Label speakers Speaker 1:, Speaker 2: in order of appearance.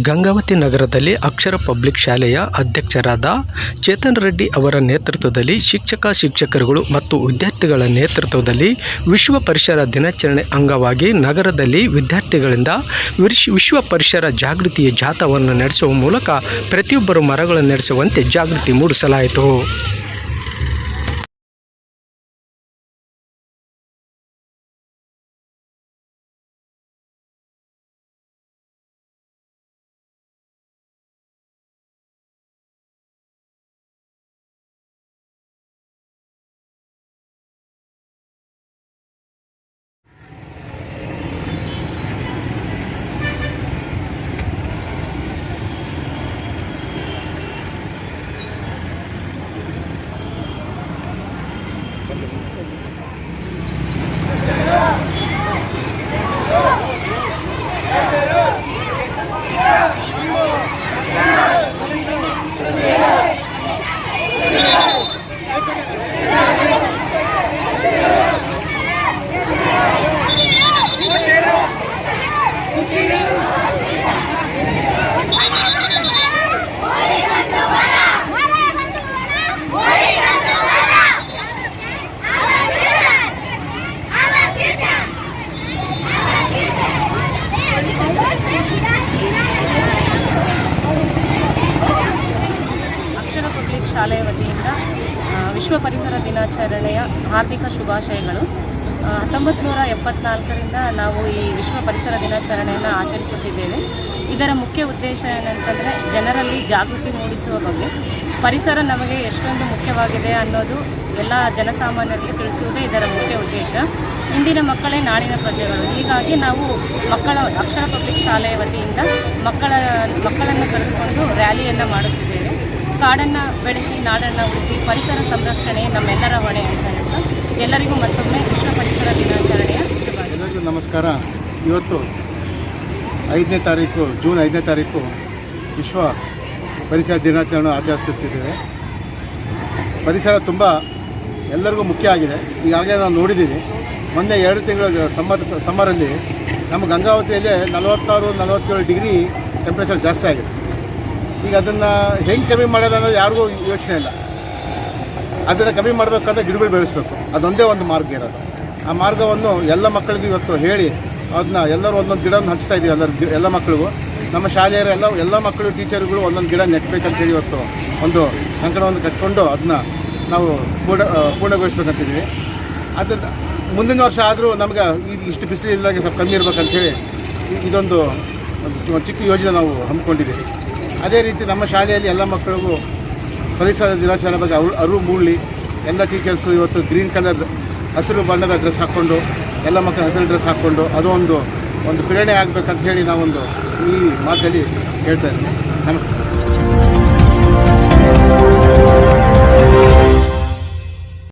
Speaker 1: ಗಂಗಾವತಿ ನಗರದಲ್ಲಿ ಅಕ್ಷರ ಪಬ್ಲಿಕ್ ಶಾಲೆಯ ಅಧ್ಯಕ್ಷರಾದ ಚೇತನ್ ರೆಡ್ಡಿ ಅವರ ನೇತೃತ್ವದಲ್ಲಿ ಶಿಕ್ಷಕ, ಶಿಕ್ಷಕರುಗಳು ಮತ್ತು ವಿದ್ಯಾರ್ಥಿಗಳ ನೇತೃತ್ವದಲ್ಲಿ ವಿಶ್ವ ಪರಿಸರ ದಿನಾಚರಣೆ ಅಂಗವಾಗಿ ನಗರದಲ್ಲಿ ವಿದ್ಯಾರ್ಥಿಗಳಿಂದ ವಿಶ್ ವಿಶ್ವ ಪರಿಸರ ಜಾಗೃತಿಯ ಜಾಥಾವನ್ನು ನಡೆಸುವ ಮೂಲಕ ಪ್ರತಿಯೊಬ್ಬರು ಮರಗಳನ್ನು ನಡೆಸುವಂತೆ ಜಾಗೃತಿ ಮೂಡಿಸಲಾಯಿತು.
Speaker 2: ಶಾಲೆಯ ವತಿಯಿಂದ ವಿಶ್ವ ಪರಿಸರ ದಿನಾಚರಣೆಯ ಹಾರ್ದಿಕ ಶುಭಾಶಯಗಳು. ಹತ್ತೊಂಬತ್ತು ನೂರ ಎಪ್ಪತ್ನಾಲ್ಕರಿಂದ ನಾವು ಈ ವಿಶ್ವ ಪರಿಸರ ದಿನಾಚರಣೆಯನ್ನು ಆಚರಿಸುತ್ತಿದ್ದೇವೆ. ಇದರ ಮುಖ್ಯ ಉದ್ದೇಶ ಏನಂತಂದರೆ, ಜನರಲ್ಲಿ ಜಾಗೃತಿ ಮೂಡಿಸುವ ಬಗ್ಗೆ. ಪರಿಸರ ನಮಗೆ ಎಷ್ಟೊಂದು ಮುಖ್ಯವಾಗಿದೆ ಅನ್ನೋದು ಎಲ್ಲ ಜನಸಾಮಾನ್ಯರಿಗೆ ತಿಳಿಸುವುದೇ ಇದರ ಮುಖ್ಯ ಉದ್ದೇಶ. ಇಂದಿನ ಮಕ್ಕಳೇ ನಾಡಿನ ಪ್ರಜೆಗಳು. ಹೀಗಾಗಿ ನಾವು ಮಕ್ಕಳ ಅಕ್ಷರ ಪಬ್ಲಿಕ್ ಶಾಲೆಯ ವತಿಯಿಂದ ಮಕ್ಕಳ, ಮಕ್ಕಳನ್ನು ಕರೆದುಕೊಂಡು ರ್ಯಾಲಿಯನ್ನು ಮಾಡುತ್ತಿದ್ದೇವೆ. ಕಾಡನ್ನು ಬೆಳೆಸಿ, ನಾಡನ್ನು ಉಳಿಸಿ, ಪರಿಸರ ಸಂರಕ್ಷಣೆ ನಮ್ಮೆಲ್ಲರ ಹೊಣೆ ಅಂತ ಹೇಳ್ತಾ ಎಲ್ಲರಿಗೂ ಮತ್ತೊಮ್ಮೆ ವಿಶ್ವ ಪರಿಸರ ದಿನಾಚರಣೆಯ
Speaker 3: ಎಲ್ಲರಿಗೂ ನಮಸ್ಕಾರ. ಇವತ್ತು ಐದನೇ ತಾರೀಕು, ಜೂನ್ ಐದನೇ ತಾರೀಕು ವಿಶ್ವ ಪರಿಸರ ದಿನಾಚರಣೆ ಆಚರಿಸುತ್ತಿದ್ದೇವೆ. ಪರಿಸರ ತುಂಬ ಎಲ್ಲರಿಗೂ ಮುಖ್ಯ ಆಗಿದೆ. ಈಗಾಗಲೇ ನಾವು ನೋಡಿದ್ದೀವಿ. ಮೊನ್ನೆ ಎರಡು ತಿಂಗಳ ಸಮ್ಮರ್ ಸಮ್ಮರಲ್ಲಿ ನಮ್ಮ ಗಂಗಾವತಿಯಲ್ಲೇ ನಲವತ್ತಾರು ನಲವತ್ತೇಳು ಡಿಗ್ರಿ ಟೆಂಪ್ರೇಚರ್ ಜಾಸ್ತಿ ಆಗಿದೆ. ಈಗ ಅದನ್ನು ಹೆಂಗೆ ಕಮ್ಮಿ ಮಾಡೋದು ಅನ್ನೋದು ಯಾರಿಗೂ ಯೋಚನೆ ಇಲ್ಲ. ಅದನ್ನು ಕಮ್ಮಿ ಮಾಡಬೇಕಂದ್ರೆ ಗಿಡಗಳು ಬೆಳೆಸಬೇಕು. ಅದೊಂದೇ ಒಂದು ಮಾರ್ಗ ಇರೋದು. ಆ ಮಾರ್ಗವನ್ನು ಎಲ್ಲ ಮಕ್ಕಳಿಗೂ ಇವತ್ತು ಹೇಳಿ ಅದನ್ನ ಎಲ್ಲರೂ ಒಂದೊಂದು ಗಿಡವನ್ನು ಹಂಚ್ತಾ ಇದ್ದೀವಿ ಎಲ್ಲರ ಎಲ್ಲ ಮಕ್ಕಳಿಗೂ ನಮ್ಮ ಶಾಲೆಯರ ಎಲ್ಲ ಎಲ್ಲ ಮಕ್ಕಳು, ಟೀಚರ್ಗಳು ಒಂದೊಂದು ಗಿಡ ನೆಟ್ಬೇಕಂತೇಳಿ ಇವತ್ತು ಒಂದು ಅಂಕಣವನ್ನು ಕಟ್ಕೊಂಡು ಅದನ್ನ ನಾವು ಪೂರ್ಣ ಪೂರ್ಣಗೊಳಿಸ್ಬೇಕಂತಿದ್ದೀವಿ ಅದನ್ನು ಮುಂದಿನ ವರ್ಷ ಆದರೂ ನಮ್ಗೆ ಇಷ್ಟು ಬಿಸಿಲು ಇಲ್ಲದಾಗೆ ಸ್ವಲ್ಪ ಕಮ್ಮಿ ಇರಬೇಕಂತೇಳಿ ಇದೊಂದು ಚಿಕ್ಕ ಯೋಜನೆ ನಾವು ಹಮ್ಮಿಕೊಂಡಿದ್ದೀವಿ ಅದೇ ರೀತಿ ನಮ್ಮ ಶಾಲೆಯಲ್ಲಿ ಎಲ್ಲ ಮಕ್ಕಳಿಗೂ ಪರಿಸರ ದಿನಾಚರಣೆ ಬಗ್ಗೆ ಅರು ಅರಿವು ಮೂಡಲಿ. ಎಲ್ಲ ಟೀಚರ್ಸು ಇವತ್ತು ಗ್ರೀನ್ ಕಲರ್ ಹಸಿರು ಬಣ್ಣದ ಡ್ರೆಸ್ ಹಾಕ್ಕೊಂಡು, ಎಲ್ಲ ಮಕ್ಕಳು ಹಸಿರು ಡ್ರೆಸ್ ಹಾಕ್ಕೊಂಡು, ಅದು ಒಂದು ಒಂದು ಪ್ರೇರಣೆ ಆಗಬೇಕಂತ ಹೇಳಿ ನಾವೊಂದು ಈ ಮಾತಲ್ಲಿ ಹೇಳ್ತಾ ಇದ್ದೀನಿ. ನಮಸ್ಕಾರ.